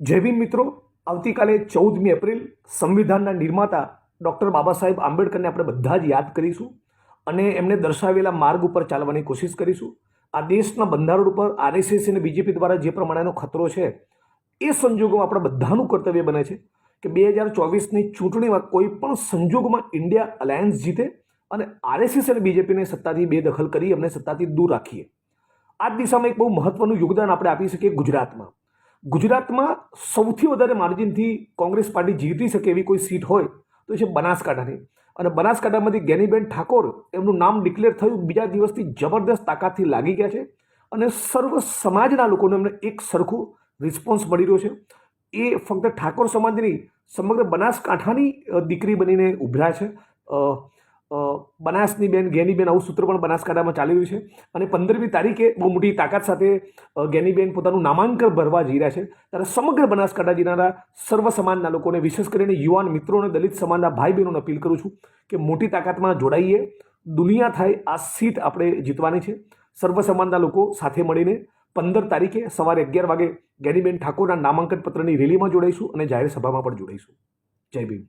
ભીમ મિત્રો. આવતીકાલે ચૌદમી એપ્રિલ સંવિધાનના નિર્માતા ડૉક્ટર બાબા સાહેબ આંબેડકરને આપણે બધા જ યાદ કરીશું અને એમને દર્શાવેલા માર્ગ ઉપર ચાલવાની કોશિશ કરીશું. આ દેશના બંધારણ ઉપર આરએસએસ અને બીજેપી દ્વારા જે પ્રમાણેનો ખતરો છે, એ સંજોગોમાં આપણા બધાનું કર્તવ્ય બને છે કે બે હજાર ચોવીસની ચૂંટણીમાં કોઈ પણ સંજોગોમાં ઇન્ડિયા અલાયન્સ જીતે અને આરએસએસ અને બીજેપીને સત્તાથી બેદખલ કરી એમને સત્તાથી દૂર રાખીએ. આ દિશામાં એક બહુ મહત્વનું યોગદાન આપણે આપી શકીએ ગુજરાતમાં. ગુજરાતમાં સૌથી વધારે માર્જિનથી કોંગ્રેસ પાર્ટી જીતી શકે એવી કોઈ સીટ હોય તો એ છે બનાસકાંઠાની. અને બનાસકાંઠામાંથી જ્ઞાનીબેન ઠાકોર, એમનું નામ ડિક્લેર થયું, બીજા દિવસથી જબરદસ્ત તાકાતથી લાગી ગયા છે અને સર્વ સમાજના લોકોને એમને એક સરખું રિસ્પોન્સ મળી રહ્યો છે. એ ફક્ત ઠાકોર સમાજની, સમગ્ર બનાસકાંઠાની દીકરી બનીને ઉભરા છે. બનાસની બેન ગેનીબેન આવું સૂત્ર પણ બનાસકાંઠામાં ચાલી રહ્યું છે. અને પંદરમી તારીખે બહુ મોટી તાકાત સાથે ગેનીબેન પોતાનું નામાંકન ભરવા જઈ રહ્યા છે. ત્યારે સમગ્ર બનાસકાંઠા જિલ્લાના સર્વ સમાજના લોકોને, વિશેષ કરીને યુવાન મિત્રો અને દલિત સમાજના ભાઈ બહેનોને અપીલ કરું છું કે મોટી તાકાતમાં જોડાઈએ. દુનિયા થાય, આ સીટ આપણે જીતવાની છે. સર્વ સમાજના લોકો સાથે મળીને પંદર તારીખે સવારે અગિયાર વાગે ગેનીબેન ઠાકોરના નામાંકન પત્રની રેલીમાં જોડાઈશું અને જાહેર સભામાં પણ જોડાઈશું. જય ભીમ.